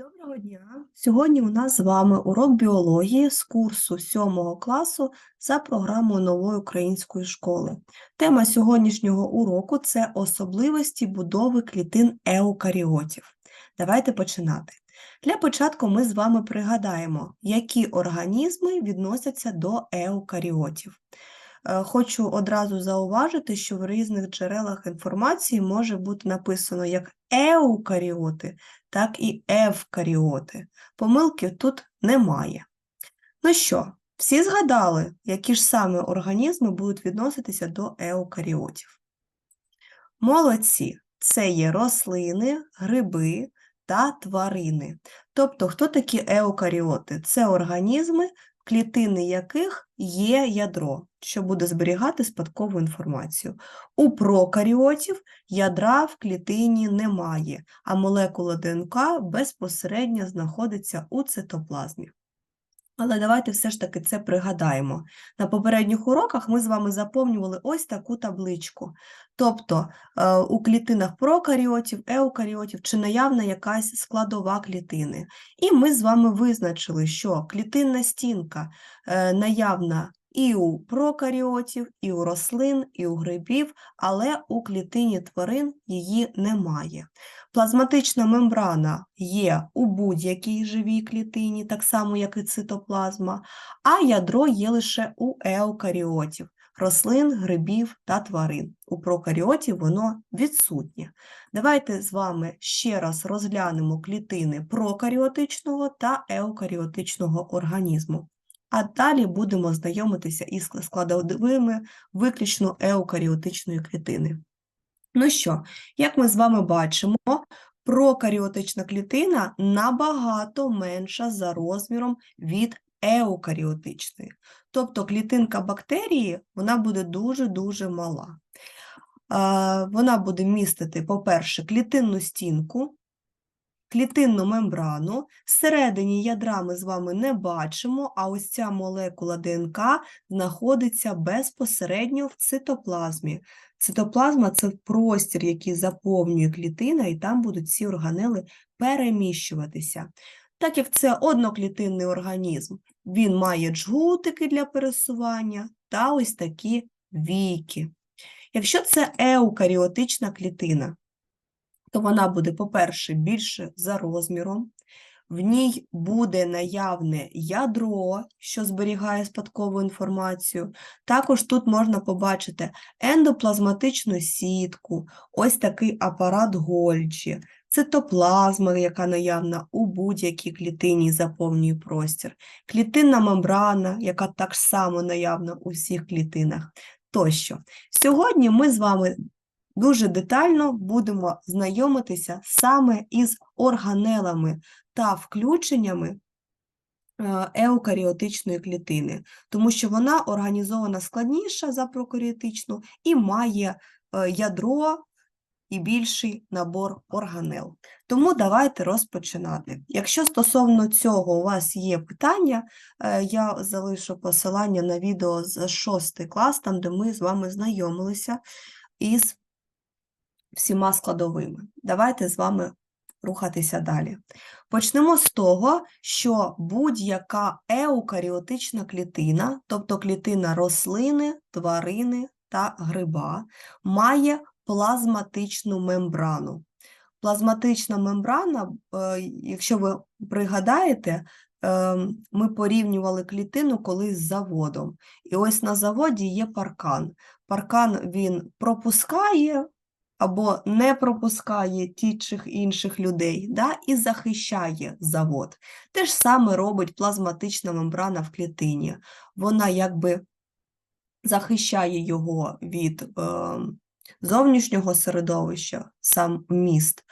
Доброго дня! Сьогодні у нас з вами урок біології з курсу 7 класу за програмою нової української школи. Тема сьогоднішнього уроку це особливості будови клітин еукаріотів. Давайте починати. Для початку ми з вами пригадаємо, які організми відносяться до еукаріотів. Е, Хочу одразу зауважити, що в різних джерелах інформації може бути написано як еукаріоти, так і евкаріоти. Помилки тут немає. Ну що, всі згадали, які ж саме організми будуть відноситися до еукаріотів? Молодці, це є рослини, гриби та тварини. Тобто, хто такі еукаріоти? Це організми, клітини яких є ядро, що буде зберігати спадкову інформацію. У прокаріотів ядра в клітині немає, а молекула ДНК безпосередньо знаходиться у цитоплазмі. Але давайте все ж таки це пригадаємо. На попередніх уроках ми з вами заповнювали ось таку табличку. Тобто е, у клітинах прокаріотів, еукаріотів чи наявна якась складова клітини. І ми з вами визначили, що клітинна стінка е, наявна і у прокаріотів, і у рослин, і у грибів, але у клітині тварин її немає. Плазматична мембрана є у будь-якій живій клітині, так само, як і цитоплазма, а ядро є лише у еукаріотів, рослин, грибів та тварин. У прокаріотів воно відсутнє. Давайте з вами ще раз розглянемо клітини прокаріотичного та еукаріотичного організму. А далі будемо знайомитися із складовими виключно еукаріотичної клітини. Ну що, як ми з вами бачимо, прокаріотична клітина набагато менша за розміром від еукаріотичної. Тобто клітинка бактерії вона буде дуже-дуже мала. Вона буде містити, по-перше, клітинну стінку, клітинну мембрану. Всередині ядра ми з вами не бачимо, а ось ця молекула ДНК знаходиться безпосередньо в цитоплазмі. Цитоплазма це простір, який заповнює клітина, і там будуть ці органели переміщуватися. Так як це одноклітинний організм, він має джгутики для пересування та ось такі війки. Якщо це еукаріотична клітина, то вона буде, по-перше, більше за розміром, в ній буде наявне ядро, що зберігає спадкову інформацію. Також тут можна побачити ендоплазматичну сітку, ось такий апарат Гольджі, цитоплазма, яка наявна у будь-якій клітині заповнює простір, клітинна мембрана, яка так само наявна у всіх клітинах. Тощо. Сьогодні ми з вами дуже детально будемо знайомитися саме із органелами та включеннями е, еукаріотичної клітини, тому що вона організована складніша за прокаріотичну і має е, ядро і більший набор органел. Тому давайте розпочинати. Якщо стосовно цього у вас є питання, е, я залишу посилання на відео з 6 клас, там де ми з вами знайомилися із всіма складовими. Давайте з вами рухатися далі. Почнемо з того, що будь-яка еукаріотична клітина, тобто клітина рослини, тварини та гриба, має плазматичну мембрану. Плазматична мембрана, е, якщо ви пригадаєте, е, ми порівнювали клітину колись з заводом. І ось на заводі є паркан. Паркан він пропускає або не пропускає тих інших людей да, і захищає завод. Те ж саме робить плазматична мембрана в клітині. Вона якби захищає його від е, зовнішнього середовища, сам міст,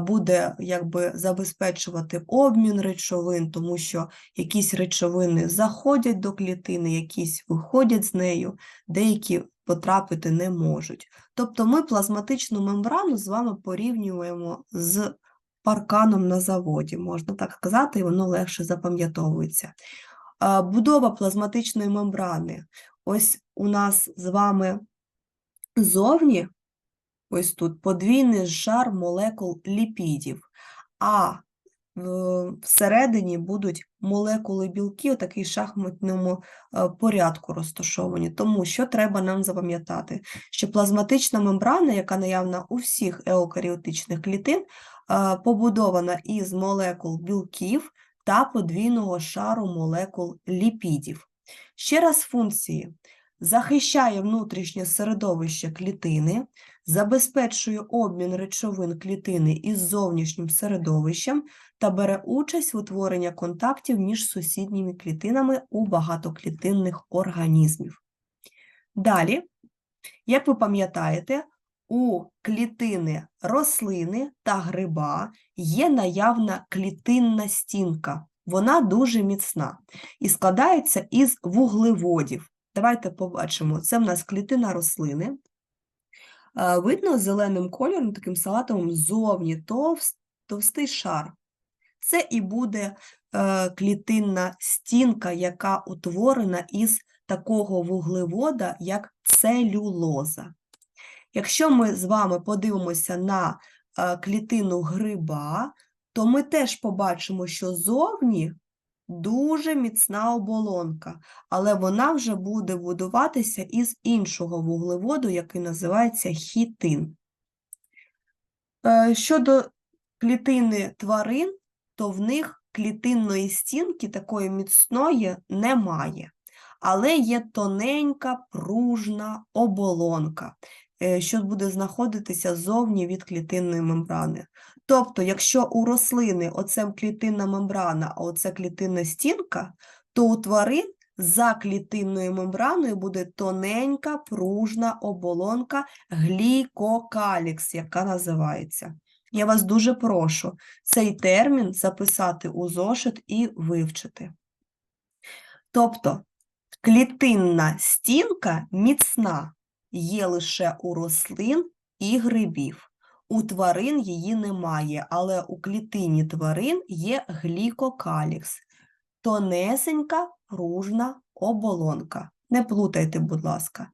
буде якби забезпечувати обмін речовин, тому що якісь речовини заходять до клітини, якісь виходять з нею, деякі потрапити не можуть. Тобто ми плазматичну мембрану з вами порівнюємо з парканом на заводі, можна так сказати, і воно легше запам'ятовується. Е, Будова плазматичної мембрани. Ось у нас з вами зовні, ось тут подвійний шар молекул ліпідів, а всередині будуть молекули білків у такій шахматному е, порядку розташовані. Тому що треба нам запам'ятати, що плазматична мембрана, яка наявна у всіх еукаріотичних клітин, е, побудована із молекул білків та подвійного шару молекул ліпідів. Ще раз функції. Захищає внутрішнє середовище клітини, забезпечує обмін речовин клітини із зовнішнім середовищем та бере участь в утворенні контактів між сусідніми клітинами у багатоклітинних організмів. Далі, як ви пам'ятаєте, у клітини рослини та гриба є наявна клітинна стінка. Вона дуже міцна і складається із вуглеводів. Давайте побачимо. Це в нас клітина рослини. Е, Видно зеленим кольором, таким салатовим, ззовні товс- товстий шар. Це і буде е, клітинна стінка, яка утворена із такого вуглевода, як целюлоза. Якщо ми з вами подивимося на е, клітину гриба, то ми теж побачимо, що зовні дуже міцна оболонка, але вона вже буде будуватися із іншого вуглеводу, який називається хітин. Е, Щодо клітини тварин, то в них клітинної стінки такої міцної немає, але є тоненька пружна оболонка, що буде знаходитися зовні від клітинної мембрани. Тобто, якщо у рослини оце клітинна мембрана, а оце клітинна стінка, то у тварин за клітинною мембраною буде тоненька пружна оболонка глікокалікс, яка називається. Я вас дуже прошу цей термін записати у зошит і вивчити. Тобто, клітинна стінка міцна є лише у рослин і грибів. У тварин її немає, але у клітині тварин є глікокалікс, тонесенька пружна оболонка. Не плутайте, будь ласка.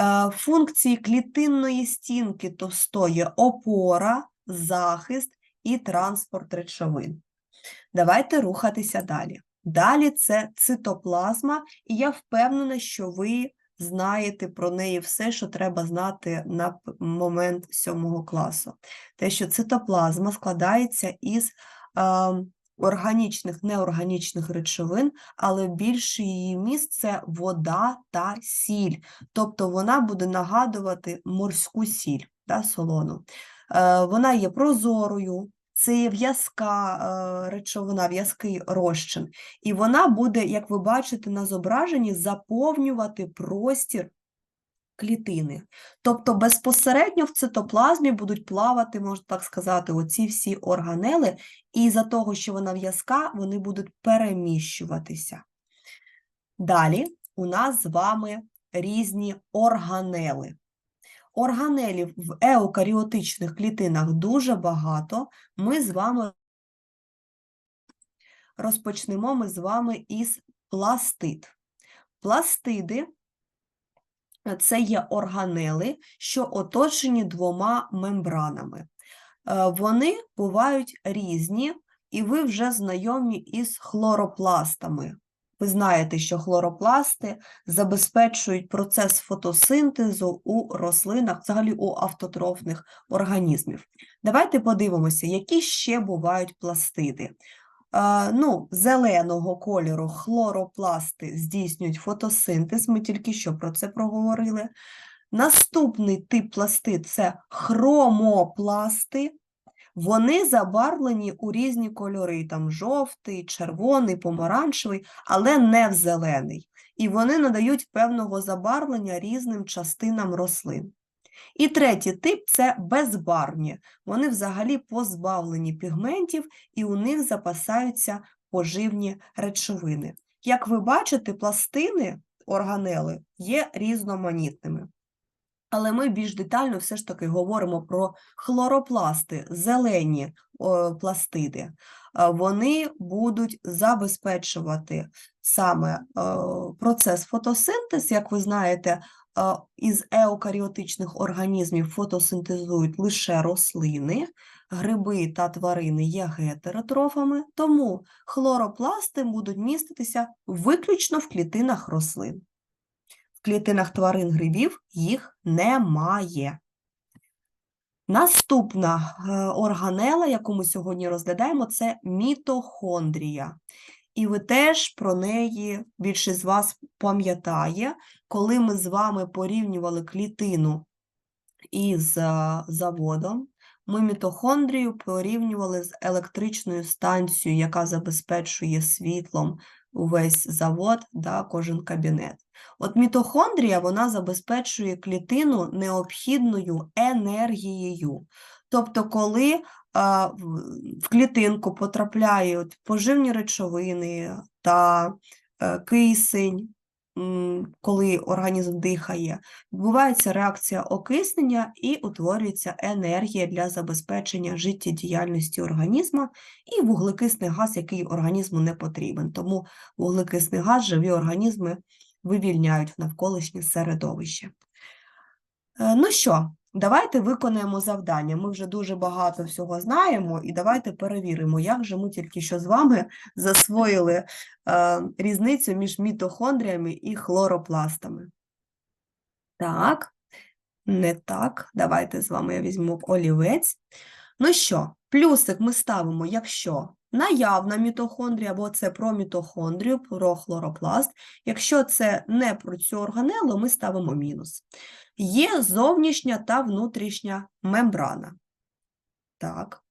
Е, Функції клітинної стінки товстої опора, захист і транспорт речовин. Давайте рухатися далі. Далі це цитоплазма, і я впевнена, що ви знаєте про неї все, що треба знати на момент сьомого класу. Те, що цитоплазма складається із е, органічних, неорганічних речовин, але більший її міст це вода та сіль. Тобто вона буде нагадувати морську сіль та солону. Е, Вона є прозорою, це в'язка е, речовина, в'язкий розчин. І вона буде, як ви бачите на зображенні, заповнювати простір клітини. Тобто безпосередньо в цитоплазмі будуть плавати, можна так сказати, оці всі органели, і за того, що вона в'язка, вони будуть переміщуватися. Далі у нас з вами різні органели. Органелів в еукаріотичних клітинах дуже багато. Ми з вами розпочнемо ми з вами із пластид. Пластиди е, це є органели, що оточені двома мембранами. Е, Вони бувають різні, і ви вже знайомі із хлоропластами. Ви знаєте, що хлоропласти забезпечують процес фотосинтезу у рослинах, взагалі у автотрофних організмів. Давайте подивимося, які ще бувають пластиди. Ну, зеленого кольору хлоропласти здійснюють фотосинтез, ми тільки що про це проговорили. Наступний тип пластид це хромопласти. Вони забарвлені у різні кольори, там жовтий, червоний, помаранчевий, але не в зелений. І вони надають певного забарвлення різним частинам рослин. І третій тип це безбарвні. Вони взагалі позбавлені пігментів і у них запасаються поживні речовини. Як ви бачите, пластини, органели є різноманітними. Але ми більш детально все ж таки говоримо про хлоропласти, зелені пластиди. Е, Вони будуть забезпечувати саме е, процес фотосинтез. Як ви знаєте, е, із еукаріотичних організмів фотосинтезують лише рослини, гриби та тварини є гетеротрофами, тому хлоропласти будуть міститися виключно в клітинах рослин. В клітинах тварин грибів їх немає. Наступна е, органела, яку ми сьогодні розглядаємо, це мітохондрія. І ви теж про неї більшість з вас пам'ятає, коли ми з вами порівнювали клітину із е, заводом, ми мітохондрію порівнювали з електричною станцією, яка забезпечує світлом увесь завод, да, кожен кабінет. От мітохондрія вона забезпечує клітину необхідною енергією. Тобто, коли а, в клітинку потрапляють поживні речовини та е, кисень, коли організм дихає, відбувається реакція окиснення і утворюється енергія для забезпечення життєдіяльності організму і вуглекисний газ, який організму не потрібен. Тому вуглекисний газ живі організми вивільняють в навколишнє середовище. Е, Ну що, давайте виконаємо завдання. Ми вже дуже багато всього знаємо, і давайте перевіримо, як же ми тільки що з вами засвоїли е, різницю між мітохондріями і хлоропластами. Так, не так. Давайте з вами я візьму олівець. Ну що, плюсик ми ставимо, якщо наявна мітохондрія, або це про мітохондрію, про хлоропласт. Якщо це не про цю органелу, ми ставимо мінус. Є зовнішня та внутрішня мембрана. Так.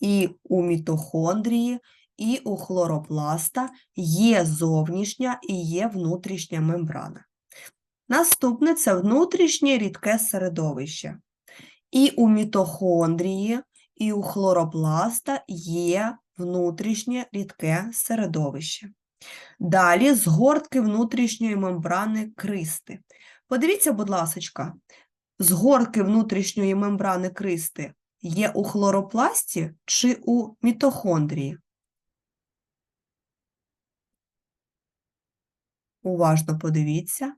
І у мітохондрії, і у хлоропласта є зовнішня і є внутрішня мембрана. Наступне це внутрішнє рідке середовище. І у мітохондрії, і у хлоропласта є внутрішнє рідке середовище. Далі згортки внутрішньої мембрани кристи. Подивіться, будь ласка, згортки внутрішньої мембрани кристи є у хлоропласті чи у мітохондрії? Уважно подивіться.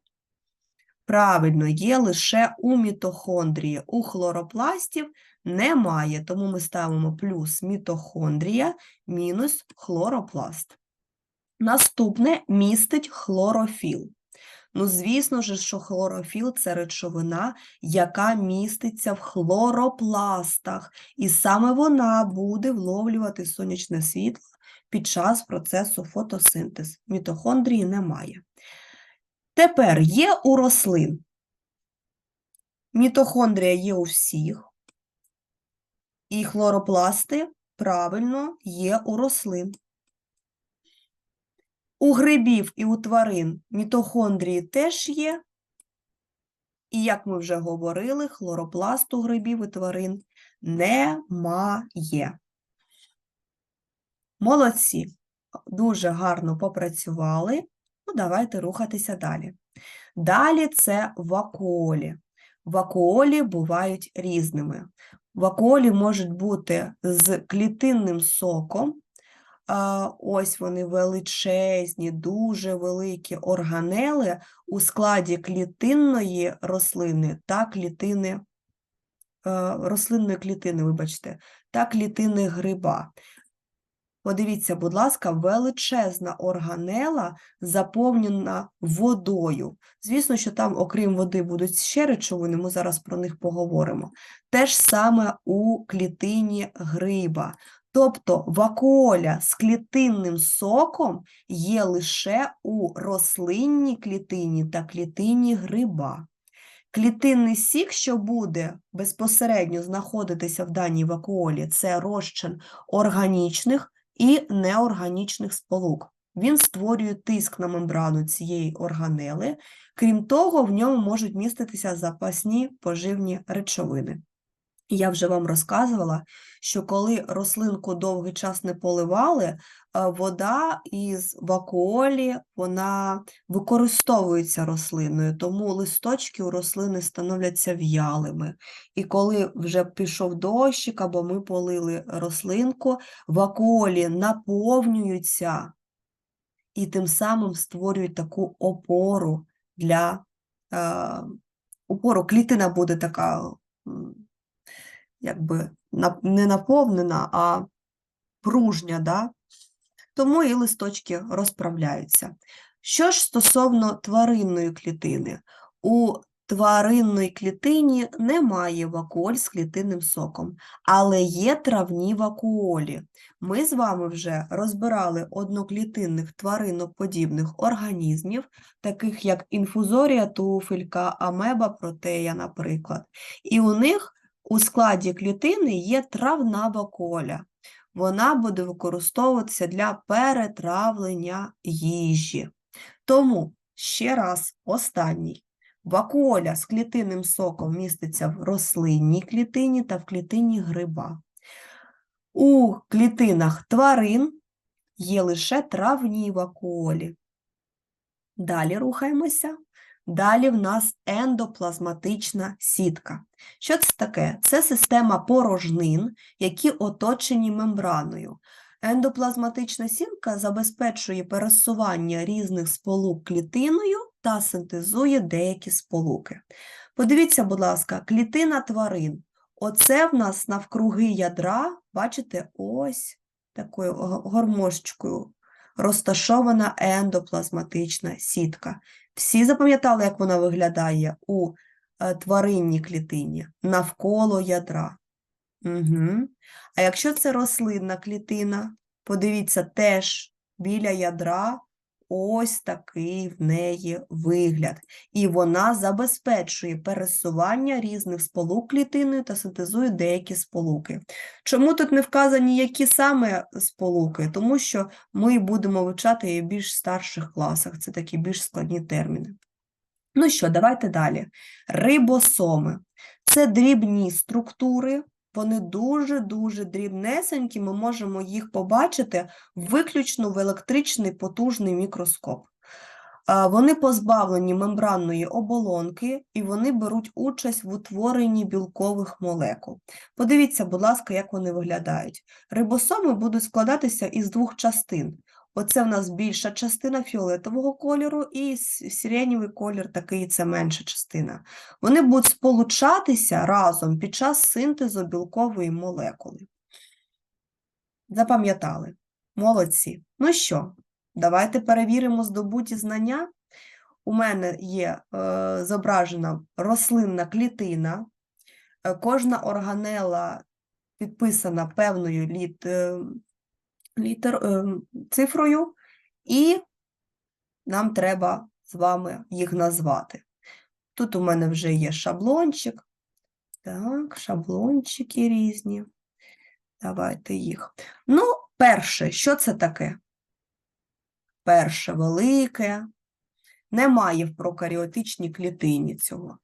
Правильно, є лише у мітохондрії. У хлоропластів немає, тому ми ставимо плюс мітохондрія мінус хлоропласт. Наступне містить хлорофіл. Ну, звісно ж, що хлорофіл це речовина, яка міститься в хлоропластах, і саме вона буде вловлювати сонячне світло під час процесу фотосинтез. Мітохондрії немає. Тепер є у рослин. Мітохондрія є у всіх, і хлоропласти, правильно, є у рослин. У грибів і у тварин мітохондрії теж є. І, як ми вже говорили, хлоропласт у грибів і тварин немає. Молодці, дуже гарно попрацювали. Ну, давайте рухатися далі. Далі це вакуолі. Вакуолі бувають різними. Вакуолі можуть бути з клітинним соком. Ось вони величезні, дуже великі органели у складі клітинної рослини та клітини, е, рослинної клітини, вибачте, та клітини гриба. Подивіться, будь ласка, величезна органела заповнена водою. Звісно, що там, окрім води, будуть ще речовини, ми зараз про них поговоримо. Те ж саме у клітині гриба. Тобто вакуоля з клітинним соком є лише у рослинній клітині та клітині гриба. Клітинний сік, що буде безпосередньо знаходитися в даній вакуолі, це розчин органічних і неорганічних сполук. Він створює тиск на мембрану цієї органели, крім того, в ньому можуть міститися запасні поживні речовини. Я вже вам розказувала, що коли рослинку довгий час не поливали, е, вода із вакуолі вона використовується рослиною, тому листочки у рослини становляться в'ялими. І коли вже пішов дощик або ми полили рослинку, вакуолі наповнюються і тим самим створюють таку опору для е, опору. Клітина буде така. Якби не наповнена, а пружня, да? тому і листочки розправляються. Що ж стосовно тваринної клітини, у тваринної клітині немає вакуоль з клітинним соком, але є травні вакуолі. Ми з вами вже розбирали одноклітинних твариноподібних організмів, таких як інфузорія туфелька, амеба протея, наприклад. І у них у складі клітини є травна вакуоля. Вона буде використовуватися для перетравлення їжі. Тому ще раз останній. Вакуоля з клітинним соком міститься в рослинній клітині та в клітині гриба. У клітинах тварин є лише травні вакуолі. Далі рухаємося. Далі в нас ендоплазматична сітка. Що це таке? Це система порожнин, які оточені мембраною. Ендоплазматична сітка забезпечує пересування різних сполук клітиною та синтезує деякі сполуки. Подивіться, будь ласка, клітина тварин. Оце в нас навкруги ядра, бачите, ось такою го- гормошечкою розташована ендоплазматична сітка. Всі запам'ятали, як вона виглядає у е, тваринній клітині навколо ядра. Угу. А якщо це рослинна клітина, подивіться, теж біля ядра ось такий в неї вигляд. І вона забезпечує пересування різних сполук клітиною та синтезує деякі сполуки. Чому тут не вказані, які саме сполуки? Тому що ми будемо вивчати її в більш старших класах, це такі більш складні терміни. Ну що, давайте далі. Рибосоми це дрібні структури, вони дуже-дуже дрібнесенькі, ми можемо їх побачити виключно в електричний потужний мікроскоп. Вони позбавлені мембранної оболонки і вони беруть участь в утворенні білкових молекул. Подивіться, будь ласка, як вони виглядають. Рибосоми будуть складатися із двох частин. Оце в нас більша частина фіолетового кольору, і сиренєвий колір такий це менша частина. Вони будуть сполучатися разом під час синтезу білкової молекули. Запам'ятали? Молодці. Ну що, давайте перевіримо здобуті знання. У мене є е, зображена рослинна клітина. Е, Кожна органела підписана певною літ, е, літер, е, цифрою, і нам треба з вами їх назвати. Тут у мене вже є шаблончик. Так, шаблончики різні. Давайте їх. Ну, перше, що це таке? Перше велике. Немає в прокаріотичній клітині цього.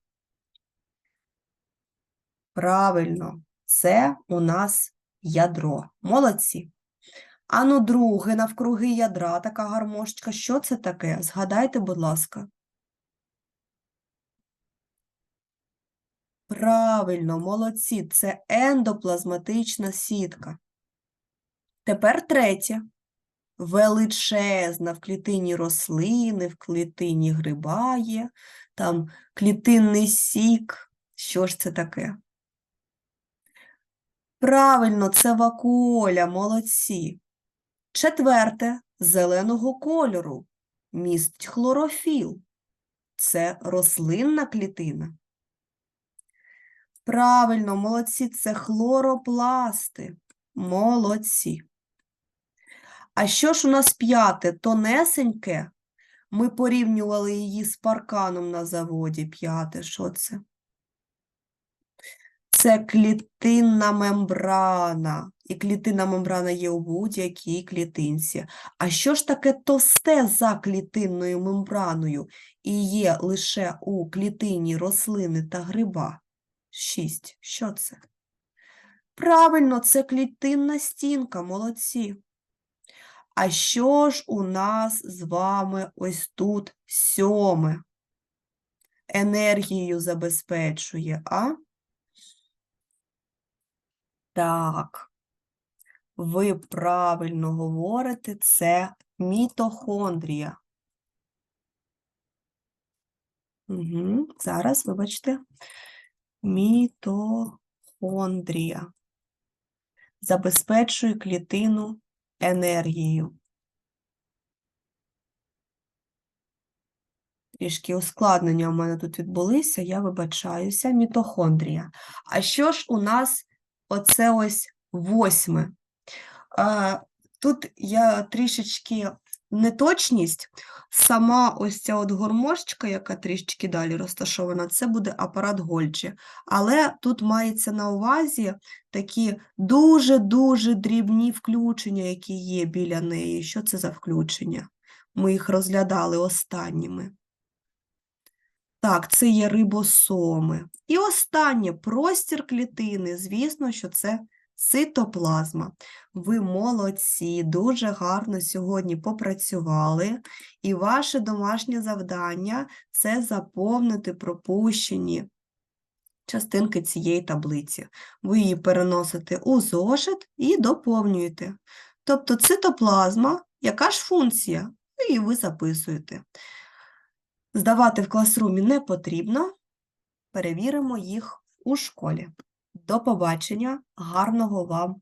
Правильно, це у нас ядро. Молодці. Ану, друге, навкруги ядра, така гармошечка. Що це таке? Згадайте, будь ласка. Правильно, молодці, це ендоплазматична сітка. Тепер третє. Величезна в клітині рослини, в клітині гриба є, там клітинний сік. Що ж це таке? Правильно, це вакуоля, молодці. Четверте, зеленого кольору, містить хлорофіл. Це рослинна клітина. Правильно, молодці, це хлоропласти. Молодці. А що ж у нас п'яте? Тонесеньке. Ми порівнювали її з парканом на заводі. П'яте, що це? Це клітинна мембрана. І клітинна мембрана є у будь-якій клітинці. А що ж таке товсте за клітинною мембраною і є лише у клітині рослини та гриба? Шість. Що це? Правильно, це клітинна стінка, молодці. А що ж у нас з вами ось тут сьоме? Енергією забезпечує, а? Так. Ви правильно говорите, це мітохондрія. Угу. Зараз, вибачте. Мітохондрія. Забезпечує клітину енергією. Трішки ускладнення у мене тут відбулися, я вибачаюся, мітохондрія. А що ж у нас оце ось восьме? Тут я трішечки неточність. Сама ось ця от гормошечка, яка трішечки далі розташована, це буде апарат Гольджі. Але тут мається на увазі такі дуже-дуже дрібні включення, які є біля неї. Що це за включення? Ми їх розглядали останніми. Так, це є рибосоми. І останнє простір клітини. Звісно, що це цитоплазма. Ви молодці, дуже гарно сьогодні попрацювали. І ваше домашнє завдання це заповнити пропущені частинки цієї таблиці. Ви її переносите у зошит і доповнюєте. Тобто цитоплазма, яка ж функція? І ви записуєте. Здавати в класрумі не потрібно. Перевіримо їх у школі. До побачення, гарного вам